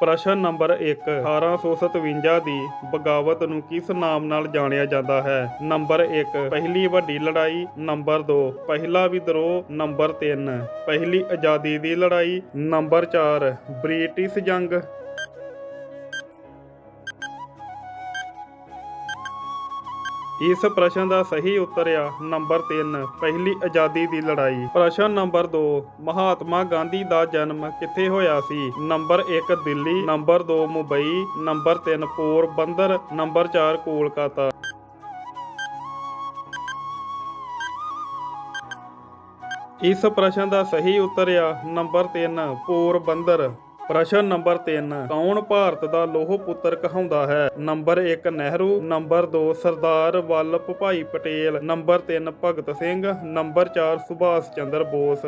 ਪ੍ਰਸ਼ਨ ਨੰਬਰ 1 1857 ਦੀ ਬਗਾਵਤ ਨੂੰ ਕਿਸ ਨਾਮ ਨਾਲ ਜਾਣਿਆ ਜਾਂਦਾ ਹੈ? ਨੰਬਰ 1 ਪਹਿਲੀ ਵੱਡੀ ਲੜਾਈ। ਨੰਬਰ 2 ਪਹਿਲਾ ਵਿਦਰੋਹ। ਨੰਬਰ 3 ਪਹਿਲੀ ਆਜ਼ਾਦੀ ਦੀ ਲੜਾਈ। ਨੰਬਰ 4 ਬ੍ਰਿਟਿਸ਼ ਜੰਗ। ਇਸ ਪ੍ਰਸ਼ਨ ਦਾ ਸਹੀ ਉੱਤਰ ਆ ਨੰਬਰ 3 ਪਹਿਲੀ ਆਜ਼ਾਦੀ ਦੀ ਲੜਾਈ। ਪ੍ਰਸ਼ਨ ਨੰਬਰ 2 ਮਹਾਤਮਾ ਗਾਂਧੀ ਦਾ ਜਨਮ ਕਿੱਥੇ ਹੋਇਆ ਸੀ? Number 1 Delhi. Number 2 Mumbai. Number 3 Porbandar. Number 4 Kolkata. ਇਸ ਪ੍ਰਸ਼ਨ ਦਾ ਸਹੀ ਉੱਤਰ ਆ ਨੰਬਰ 3 ਪੋਰਬੰਦਰ। ਪ੍ਰਸ਼ਨ ਨੰਬਰ 3 ਕੌਣ ਭਾਰਤ ਦਾ ਲੋਹ ਪੁੱਤਰ ਕਹਾਉਂਦਾ ਹੈ? Number 1 Nehru, number 2 Sardar Vallabh Bhai Patel, number 3 Bhagat Singh, number 4 Subhash Chandra Bose.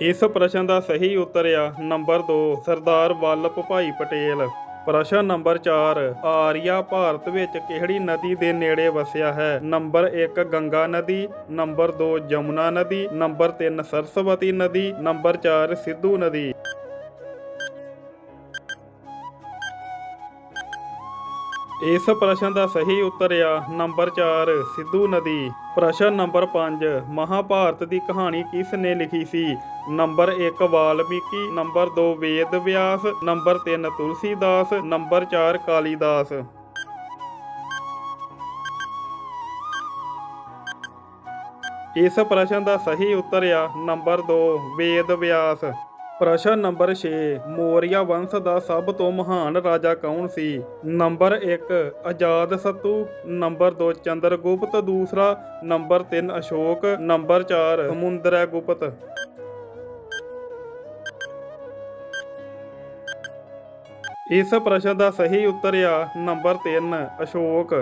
ਇਸ ਪ੍ਰਸ਼ਨ ਦਾ ਸਹੀ ਉੱਤਰ ਆ। ਨੰਬਰ 2 ਸਰਦਾਰ ਵੱਲਭ ਭਾਈ ਪਟੇਲ। ਪ੍ਰਸ਼ਨ ਨੰਬਰ 4 ਆਰੀਆ ਭਾਰਤ ਵਿੱਚ ਕਿਹੜੀ ਨਦੀ ਦੇ ਨੇੜੇ ਵਸਿਆ ਹੈ? ਨੰਬਰ 1 ਗੰਗਾ ਨਦੀ, ਨੰਬਰ 2 ਜਮੁਨਾ ਨਦੀ, ਨੰਬਰ 3 ਸਰਸਵਤੀ ਨਦੀ, ਨੰਬਰ 4 ਸਿੱਧੂ ਨਦੀ। ਇਸ ਪ੍ਰਸ਼ਨ ਦਾ ਸਹੀ ਉੱਤਰ ਆ, ਨੰਬਰ 4 ਸਿੱਧੂ ਨਦੀ। ਪ੍ਰਸ਼ਨ ਨੰਬਰ 5 ਮਹਾਭਾਰਤ ਦੀ ਕਹਾਣੀ ਕਿਸ ਨੇ ਲਿਖੀ ਸੀ? Number 1 Valmiki. Number 2 Ved Vyas. Number 3 Tulsidas. Number 4 Kalidas. ਇਸ ਪ੍ਰਸ਼ਨ ਦਾ ਸਹੀ ਉੱਤਰ ਆ, ਨੰਬਰ 2 ਵੇਦ ਵਿਆਸ। ਪ੍ਰਸ਼ਨ ਨੰਬਰ 6 ਮੌਰੀਆ ਵੰਸ਼ ਦਾ ਸਭ ਤੋਂ ਮਹਾਨ ਰਾਜਾ ਕੌਣ ਸੀ? ਨੰਬਰ 1 ਆਜ਼ਾਦ ਸਤੂ। ਨੰਬਰ 2 ਚੰਦਰਗੁਪਤ। ਦੂਸਰਾ, ਨੰਬਰ 3 ਅਸ਼ੋਕ। ਨੰਬਰ 4 ਸਮੁੰਦਰਗੁਪਤ ਇਸ ਪ੍ਰਸ਼ਨ ਦਾ ਸਹੀ ਉੱਤਰ ਆ, ਨੰਬਰ 3 ਅਸ਼ੋਕ।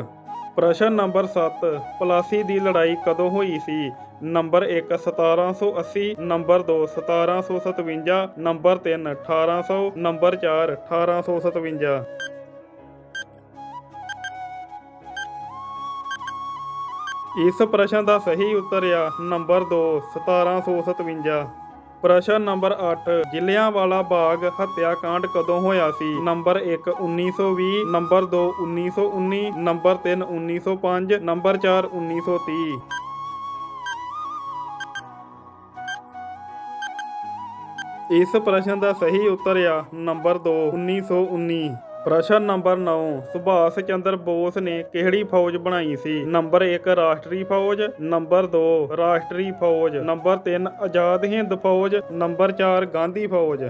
ਪ੍ਰਸ਼ਨ ਨੰਬਰ 7 ਪਲਾਸੀ ਦੀ ਲੜਾਈ ਕਦੋਂ ਹੋਈ ਸੀ? ਨੰਬਰ 1 1780 ਨੰਬਰ 2 1757 ਨੰਬਰ 3 1800 ਨੰਬਰ 4 1857 ਇਸ ਪ੍ਰਸ਼ਨ ਦਾ ਸਹੀ ਉੱਤਰ ਆ, ਨੰਬਰ 2 1757 ਪ੍ਰਸ਼ਨ ਨੰਬਰ 8 ਜ਼ਿਲ੍ਹਿਆਂਵਾਲਾ ਬਾਗ ਹੱਤਿਆਕਾਂਡ ਕਦੋਂ ਹੋਇਆ ਸੀ? ਨੰਬਰ 1 1920 ਨੰਬਰ 2 1919 ਨੰਬਰ 3 1905 ਨੰਬਰ 4 1930 ਇਸ ਪ੍ਰਸ਼ਨ ਦਾ ਸਹੀ ਉੱਤਰ ਆ ਨੰਬਰ 2 1919 ਪ੍ਰਸ਼ਨ ਨੰਬਰ 9 ਸੁਭਾਸ਼ ਚੰਦਰ ਬੋਸ ਨੇ ਕਿਹੜੀ ਫੌਜ ਬਣਾਈ ਸੀ? ਨੰਬਰ 1 ਰਾਸ਼ਟਰੀ ਫੌਜ। ਨੰਬਰ 2 ਰਾਸ਼ਟਰੀ ਫੌਜ। ਨੰਬਰ 3 ਆਜ਼ਾਦ ਹਿੰਦ ਫੌਜ। ਨੰਬਰ 4 ਗਾਂਧੀ ਫੌਜ।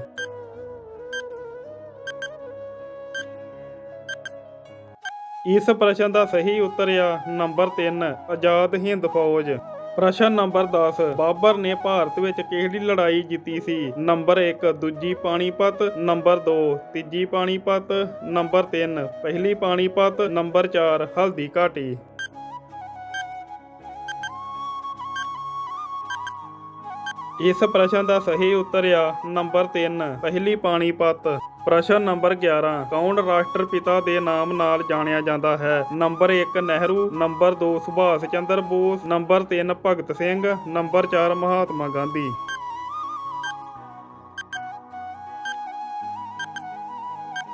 ਇਸ ਪ੍ਰਸ਼ਨ ਦਾ ਸਹੀ ਉੱਤਰ ਆ ਨੰਬਰ 3 ਆਜ਼ਾਦ ਹਿੰਦ ਫੌਜ। ਪ੍ਰਸ਼ਨ ਨੰਬਰ 10 ਬਾਬਰ ਨੇ ਭਾਰਤ ਵਿੱਚ ਕਿਹੜੀ ਲੜਾਈ ਜਿੱਤੀ ਸੀ? ਨੰਬਰ 1 ਦੂਜੀ ਪਾਣੀਪਤ। ਨੰਬਰ 2 ਤੀਜੀ ਪਾਣੀਪਤ। ਨੰਬਰ 3 ਪਹਿਲੀ ਪਾਣੀਪਤ। ਨੰਬਰ 4 ਹਲਦੀ ਘਾਟੀ। ਇਸ ਪ੍ਰਸ਼ਨ ਦਾ ਸਹੀ ਉੱਤਰ ਆ ਨੰਬਰ 3 ਪਹਿਲੀ ਪਾਣੀਪਤ। ਪ੍ਰਸ਼ਨ ਨੰਬਰ 11 ਕੌਣ ਰਾਸ਼ਟਰਪਿਤਾ ਦੇ ਨਾਮ ਨਾਲ ਜਾਣਿਆ ਜਾਂਦਾ ਹੈ? Number 1 Nehru. Number 2 Subhash Chandra Bose. Number 3 Bhagat Singh. Number 4 Mahatma Gandhi.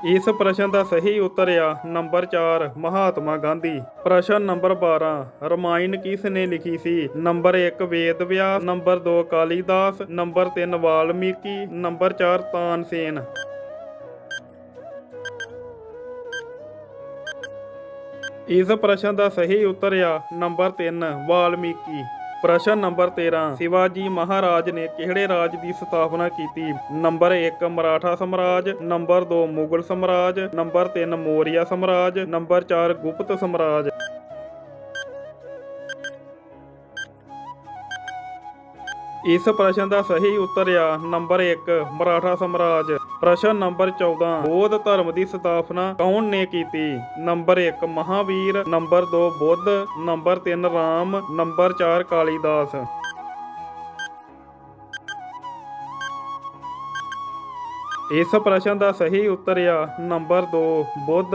ਇਸ ਪ੍ਰਸ਼ਨ ਦਾ ਸਹੀ ਉੱਤਰ ਆ ਨੰਬਰ 4 ਮਹਾਤਮਾ ਗਾਂਧੀ। ਪ੍ਰਸ਼ਨ ਨੰਬਰ 12 ਰਮਾਇਣ ਕਿਸ ਨੇ ਲਿਖੀ ਸੀ? Number 1 Ved Vyas. Number 2 Kalidas. Number 3 Valmiki. Number 4 Tansen ਇਸ ਪ੍ਰਸ਼ਨ ਦਾ ਸਹੀ ਉੱਤਰ ਆ ਨੰਬਰ 3 ਵਾਲਮੀਕੀ। ਪ੍ਰਸ਼ਨ ਨੰਬਰ 13 ਸ਼ਿਵਾਜੀ ਮਹਾਰਾਜ ਨੇ ਕਿਹੜੇ ਰਾਜ ਦੀ ਸਥਾਪਨਾ ਕੀਤੀ? ਨੰਬਰ 1 ਮਰਾਠਾ ਸਮਰਾਜ। ਨੰਬਰ 2 ਮੁਗਲ ਸਮਰਾਜ। ਨੰਬਰ 3 ਮੌਰੀਆ ਸਮਰਾਜ। ਨੰਬਰ 4 ਗੁਪਤ ਸਮਰਾਜ। ਇਸ ਪ੍ਰਸ਼ਨ ਦਾ ਸਹੀ ਉੱਤਰ ਆ ਨੰਬਰ 1 ਮਰਾਠਾ ਸਾਮਰਾਜ। ਪ੍ਰਸ਼ਨ ਨੰਬਰ 14 ਬੋਧ ਧਰਮ ਦੀ ਸਥਾਪਨਾ ਕੌਣ ਨੇ ਕੀਤੀ? Number 1 Mahavir. Number 2 Buddha. Number 3 Ram. Number 4 Kalidas. ਇਸ ਪ੍ਰਸ਼ਨ ਦਾ ਸਹੀ ਉੱਤਰ ਆ ਨੰਬਰ 2 ਬੁੱਧ।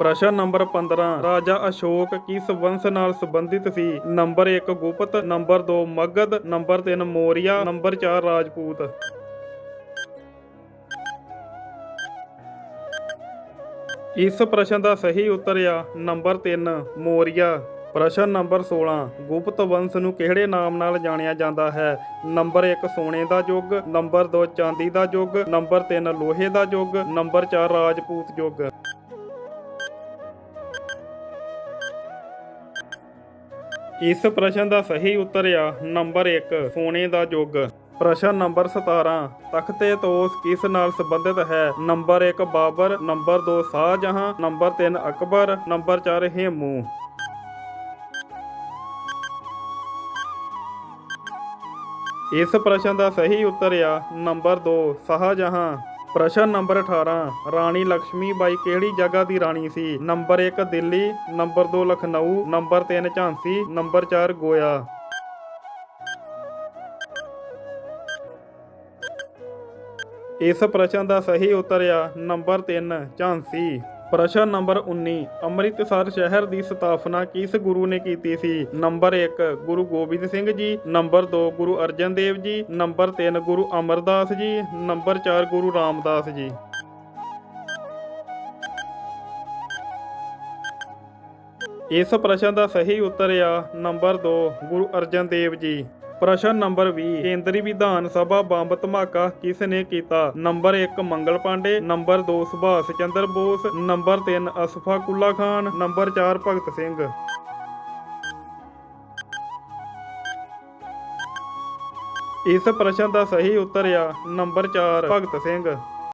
ਪ੍ਰਸ਼ਨ ਨੰਬਰ 15 ਰਾਜਾ ਅਸ਼ੋਕ ਕਿਸ ਵੰਸ਼ ਨਾਲ ਸੰਬੰਧਿਤ ਸੀ? Number 1 Gupta. Number 2 Magadh. Number 3 Maurya. Number 4 Rajput. ਇਸ ਪ੍ਰਸ਼ਨ ਦਾ ਸਹੀ ਉੱਤਰ ਆ, ਨੰਬਰ 3 ਮੋਰੀਆ। ਪ੍ਰਸ਼ਨ ਨੰਬਰ 16 ਗੁਪਤ ਵੰਸ਼ ਨੂੰ ਕਿਹੜੇ ਨਾਮ ਨਾਲ ਜਾਣਿਆ ਜਾਂਦਾ ਹੈ? ਨੰਬਰ 1 ਸੋਨੇ ਦਾ ਯੁੱਗ। ਨੰਬਰ 2 ਚਾਂਦੀ ਦਾ ਯੁੱਗ। ਨੰਬਰ 3 ਲੋਹੇ ਦਾ ਯੁੱਗ। ਨੰਬਰ 4 ਰਾਜਪੂਤ ਯੁੱਗ। ਇਸ ਪ੍ਰਸ਼ਨ ਦਾ ਸਹੀ ਉੱਤਰ ਆ ਨੰਬਰ 1 ਸੋਨੇ ਦਾ ਯੁੱਗ ਪ੍ਰਸ਼ਨ ਨੰਬਰ 17 ਤਖਤੇ ਤੋਸ ਕਿਸ ਨਾਲ ਸੰਬੰਧਿਤ ਹੈ? Number 1 Babur. Number 2 Shahjahan. Number 3 Akbar. Number 4 Hemu. ਇਸ ਪ੍ਰਸ਼ਨ ਦਾ ਸਹੀ ਉੱਤਰ ਆ ਨੰਬਰ 2 ਸ਼ਾਹਜਹਾਂ। ਪ੍ਰਸ਼ਨ ਨੰਬਰ 18 ਰਾਣੀ ਲక్ష్ਮੀ ਬਾਈ ਕਿਹੜੀ ਜਗ੍ਹਾ ਦੀ ਰਾਣੀ ਸੀ? Number 1 Delhi, number 2 Lucknow, number 3 Jhansi, number 4 Goa. ਇਸ ਪ੍ਰਸ਼ਨ ਦਾ ਸਹੀ ਉੱਤਰ ਆ, ਨੰਬਰ 3 ਝਾਂਸੀ। ਪ੍ਰਸ਼ਨ ਨੰਬਰ 19 ਅੰਮ੍ਰਿਤਸਰ ਸ਼ਹਿਰ ਦੀ ਸਥਾਪਨਾ ਕਿਸ ਗੁਰੂ ਨੇ ਕੀਤੀ ਸੀ? Number 1 Guru Gobind Singh ji. Number 2 Guru Arjan Dev ji. Number 3 Guru Amardas ji. Number 4 Guru Ramdas ji. ਇਸ ਪ੍ਰਸ਼ਨ ਦਾ ਸਹੀ ਉੱਤਰ ਆ, ਨੰਬਰ 2 ਗੁਰੂ ਅਰਜਨ ਦੇਵ ਜੀ। ਪ੍ਰਸ਼ਨ ਨੰਬਰ 20 ਕੇਂਦਰੀ ਵਿਧਾਨ ਸਭਾ ਬੰਬ ਧਮਾਕਾ ਕਿਸ ਨੇ ਕੀਤਾ? Number 1 Mangal Pandey. Number 2 Subhash Chandra Bose. Number 3 Ashfaqulla Khan. Number 4 Bhagat Singh. ਇਸ ਪ੍ਰਸ਼ਨ ਦਾ ਸਹੀ ਉੱਤਰ ਆ। ਨੰਬਰ 4 ਭਗਤ ਸਿੰਘ।